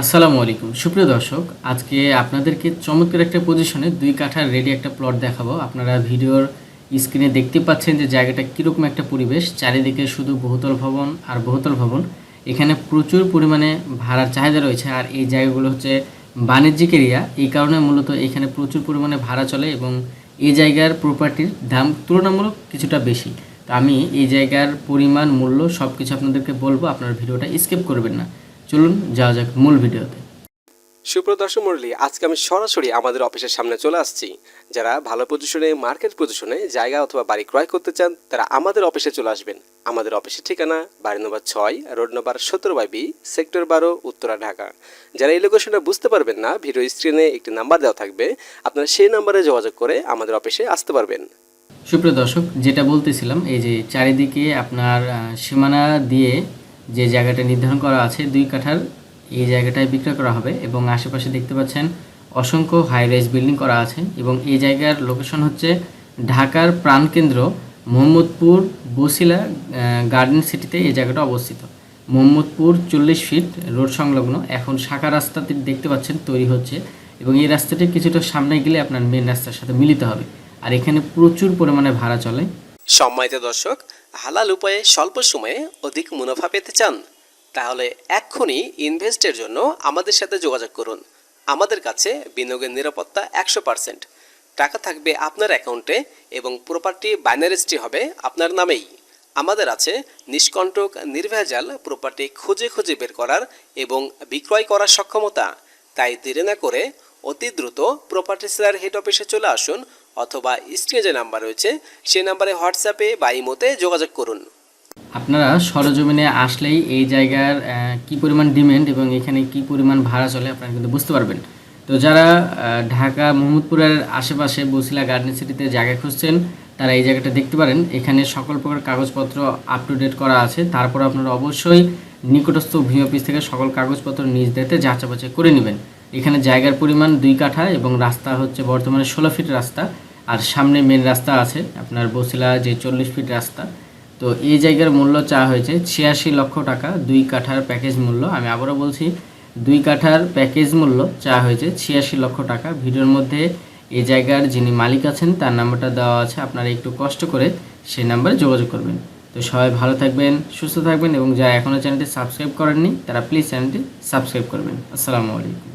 আসসালামু আলাইকুম। সুপ্রিয় দর্শক, আজকে আপনাদেরকে চমৎকার একটা পজিশনে দুই কাঠার রেডি একটা প্লট দেখাবো। আপনারা ভিডিওর স্ক্রিনে দেখতে পাচ্ছেন যে জায়গাটা কীরকম একটা পরিবেশ। চারিদিকে শুধু বহুতল ভবন আর বহুতল ভবন। এখানে প্রচুর পরিমাণে ভাড়ার চাহিদা রয়েছে আর এই জায়গাগুলো হচ্ছে বাণিজ্যিক এরিয়া এই কারণে মূলত এখানে প্রচুর পরিমাণে ভাড়া চলে এবং এই জায়গার প্রপার্টির দাম তুলনামূলক কিছুটা বেশি। তো আমি এই জায়গার পরিমাণ, মূল্য সব কিছু আপনাদেরকে বলব। আপনার ভিডিওটা স্কিপ করবেন না। চলুন যাওয়া যাক মূল ভিডিওতে। সুপ্রদর্শক মণ্ডলী আজকে আমি সরাসরি আমাদের অফিসের সামনে চলে আসছি। যারা ভালো পজিশনে মার্কেট পজিশনে জায়গা অথবা বাড়ি ক্রয় করতে চান তারা আমাদের অফিসে চলে আসবেন। আমাদের অফিসের ঠিকানা বাড়ি নম্বর ছয় রোড নম্বর সতেরো বাই বি সেক্টর বারো উত্তরা ঢাকা। যারা এই লোকেশনটা বুঝতে পারবেন না ভিডিও স্ক্রিনে একটি নাম্বার দেওয়া থাকবে। আপনারা সেই নাম্বারে যোগাযোগ করে আমাদের অফিসে আসতে পারবেন। সুপ্রিয় দর্শক যেটা বলতেছিলাম এই যে চারিদিকে আপনার সীমানা দিয়ে যে জায়গাটা নির্ধারণ করা আছে দুই কাঠার, এই জায়গাটায় বিক্রয় করা হবে এবং আশেপাশে দেখতে পাচ্ছেন অসংখ্য হাই রাইজ বিল্ডিং করা আছে এবং এই জায়গার লোকেশন হচ্ছে ঢাকার প্রাণকেন্দ্র মোহাম্মদপুর বসিলা গার্ডেন সিটিতে এই জায়গাটা অবস্থিত। মোহাম্মদপুর চল্লিশ ফিট রোড সংলগ্ন এখন শাখা রাস্তাটি দেখতে পাচ্ছেন তৈরি হচ্ছে এবং এই রাস্তাটি কিছুটা সামনে গেলে আপনার মেন রাস্তার সাথে মিলিত হবে। আর এখানে প্রচুর পরিমাণে ভাড়া চলে। সম্মানিত দর্শক, হালাল উপায়ে স্বল্প সময়ে অধিক মুনাফা পেতে চান? তাহলে এক্ষুনি ইনভেস্টের জন্য আমাদের সাথে যোগাযোগ করুন। আমাদের কাছে বিনিয়োগের নিরাপত্তা একশো পার্সেন্ট টাকা থাকবে আপনার অ্যাকাউন্টে এবং প্রপার্টি বাইনারিস্টটি হবে আপনার নামেই। আমাদের আছে নিষ্কণ্টক নির্ভেজাল প্রপার্টি খুঁজে খুঁজে বের করার এবং বিক্রয় করার সক্ষমতা। তাই দেরি না করে অতি দ্রুত প্রপার্টি সেলার হেড অফিসে চলে আসুন অথবা স্ক্রিনে যে নাম্বার রয়েছে, সেই নাম্বারে হোয়াটসঅ্যাপে বা ইমোতে যোগাযোগ করুন। আপনারা সরজমিনে আসলেই এই জায়গার কি পরিমাণ ডিমান্ড এবং এখানে কি পরিমাণ ভাড়া চলে আপনারা কিন্তু বুঝতে পারবেন। তো যারা ঢাকা মোহাম্মদপুরের আশেপাশে বসিলা গার্ডেন সিটিতে জায়গা খুঁজছেন, তারা এই জায়গাটা দেখতে পারেন। এখানে সকল প্রকার কাগজপত্র আপ টু ডেট করা আছে। তারপর আপনারা অবশ্যই নিকটস্থ ভূমি অফিস থেকে সকল কাগজপত্র নিজ দিতে যাচাই বাছাই করে নেবেন। এখানে জায়গার পরিমাণ দুই কাঠা এবং রাস্তা হচ্ছে বর্তমানে ষোলো ফিট রাস্তা। আর সামনে মেন রাস্তা আছে, আপনার বসিলা যে চল্লিশ ফিট রাস্তা। তো এই জায়গার মূল্য চা হয়েছে ছিয়াশি লক্ষ টাকা, দুই কাঠার প্যাকেজ মূল্য। আমি আবারও বলছি, দুই কাঠার প্যাকেজ মূল্য চা হয়েছে ছিয়াশি লক্ষ টাকা। ভিডিওর মধ্যে এই জায়গার যিনি মালিক আছেন, তার নাম্বারটা দেওয়া আছে, আপনারা একটু কষ্ট করে সেই নাম্বারে যোগাযোগ করবেন। তো সবাই ভালো থাকবেন, সুস্থ থাকবেন এবং যারা এখনও চ্যানেলটি সাবস্ক্রাইব করেননি, তারা প্লিজ চ্যানেলটি সাবস্ক্রাইব করবেন। আসসালামু আলাইকুম।